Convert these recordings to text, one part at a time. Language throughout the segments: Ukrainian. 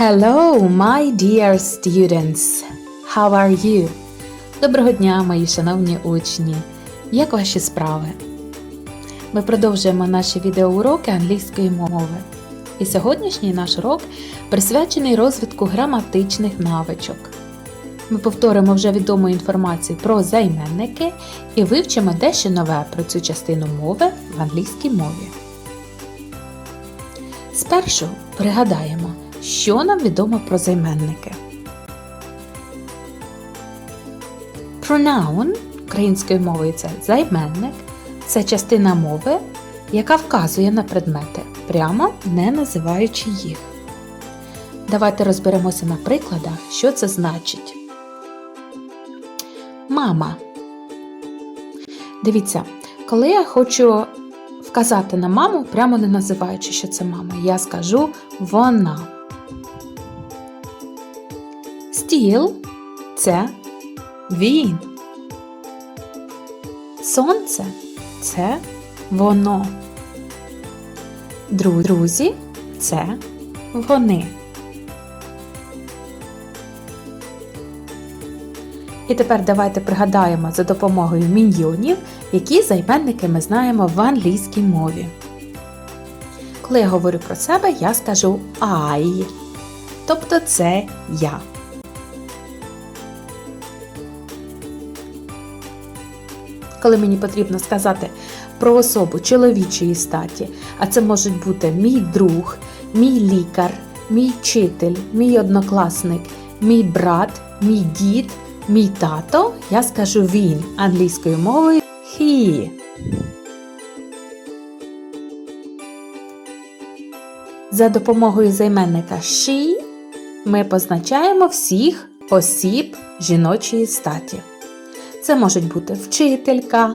Hello, my dear students! How are you? Доброго дня, мої шановні учні! Як ваші справи? Ми продовжуємо наші відеоуроки англійської мови. І сьогоднішній наш урок присвячений розвитку граматичних навичок. Ми повторимо вже відому інформацію про займенники і вивчимо дещо нове про цю частину мови в англійській мові. Спершу пригадаємо, що нам відомо про займенники. Pronoun українською мовою це займенник, це частина мови, яка вказує на предмети, прямо не називаючи їх. Давайте розберемося на прикладах, що це значить. Мама. Дивіться, коли я хочу вказати на маму, прямо не називаючи, що це мама, я скажу вона. Стіл це він. Сонце це воно. Друзі це вони. І тепер давайте пригадаємо за допомогою міньйонів, які займенники ми знаємо в англійській мові. Коли я говорю про себе, я скажу I. Тобто це я. Коли мені потрібно сказати про особу чоловічої статі, а це можуть бути мій друг, мій лікар, мій вчитель, мій однокласник, мій брат, мій дід, мій тато, я скажу він англійською мовою he. За допомогою займенника she ми позначаємо всіх осіб жіночої статі. Це можуть бути вчителька,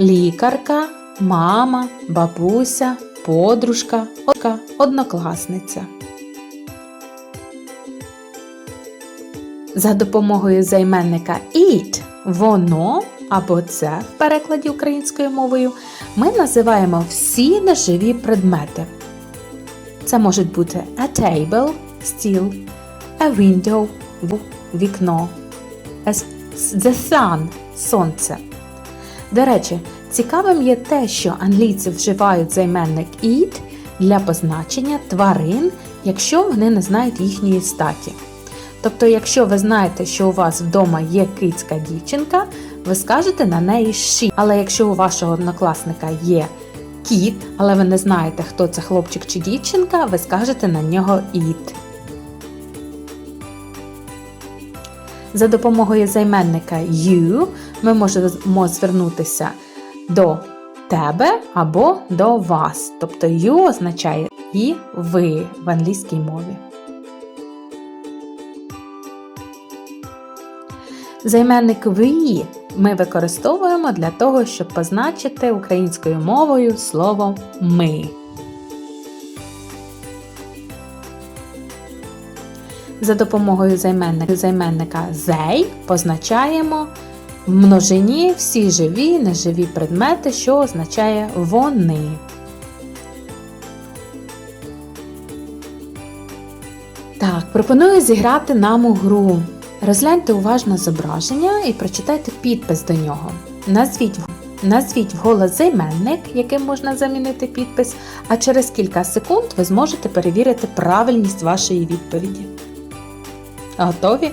лікарка, мама, бабуся, подружка, однокласниця. За допомогою займенника it воно або це в перекладі українською мовою ми називаємо всі неживі предмети. Це можуть бути a table, стіл, a window, вікно, a the sun – сонце. До речі, цікавим є те, що англійці вживають займенник it для позначення тварин, якщо вони не знають їхньої статі. Тобто, якщо ви знаєте, що у вас вдома є кицька дівчинка, ви скажете на неї she. Але якщо у вашого однокласника є кіт, але ви не знаєте, хто це хлопчик чи дівчинка, ви скажете на нього it. За допомогою займенника you ми можемо звернутися до тебе або до вас. Тобто you означає і ви в англійській мові. Займенник ви ми використовуємо для того, щоб позначити українською мовою слово ми. За допомогою займенника, займенника they позначаємо в множині всі живі, неживі предмети, що означає вони. Так, пропоную зіграти нам у гру. Розгляньте уважно зображення і прочитайте підпис до нього. Назвіть, назвіть вголос займенник, яким можна замінити підпис, а через кілька секунд ви зможете перевірити правильність вашої відповіді. Готові?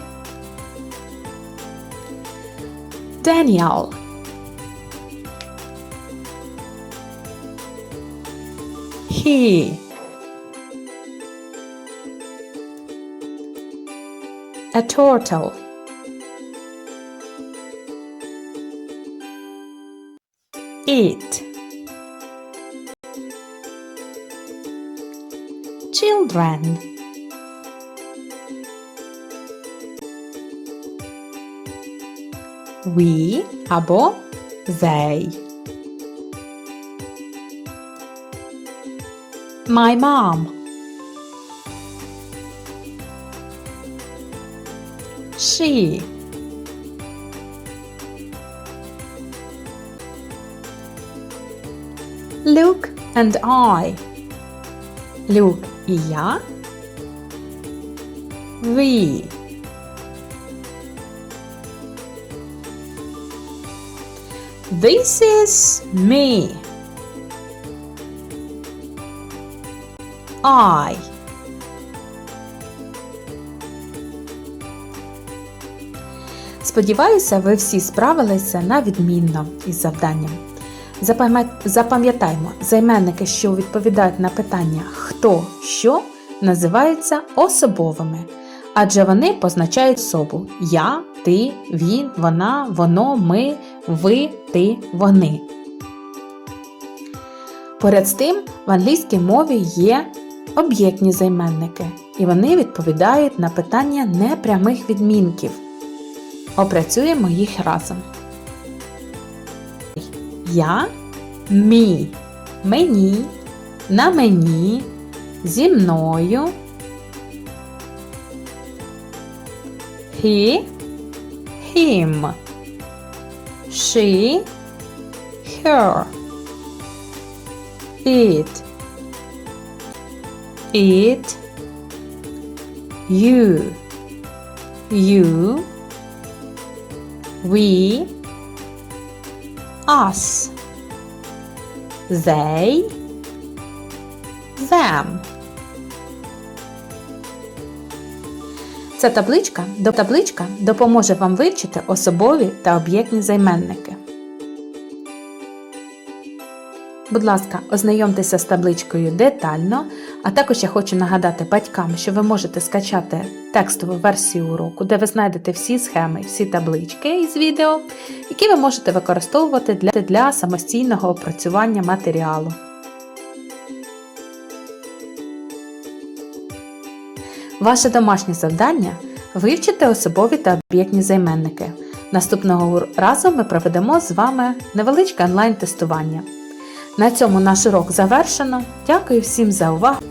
Daniel He A turtle It Children we albo they. My mom. She. Luke and I. Luke yeah. We. This is me. I. Сподіваюся, ви всі справилися на відмінно із завданням. Запам'ятаймо, займенники, що відповідають на питання хто що, називаються особовими, адже вони позначають особу я, ти, він, вона, воно, ми, ви, ти, вони. Поряд з тим, в англійській мові є об'єктні займенники, і вони відповідають на питання непрямих відмінків. Опрацюємо їх разом. Я, мі, мені, на мені, зі мною. He, him. She, her. It, it, you, you, we, us, they, them. Ця табличка, до- табличка допоможе вам вивчити особові та об'єктні займенники. Будь ласка, ознайомтеся з табличкою детально, а також я хочу нагадати батькам, що ви можете скачати текстову версію уроку, де ви знайдете всі схеми, всі таблички із відео, які ви можете використовувати для, для самостійного опрацювання матеріалу. Ваше домашнє завдання вивчити особові та об'єктні займенники. Наступного разу ми проведемо з вами невеличке онлайн-тестування. На цьому наш урок завершено. Дякую всім за увагу.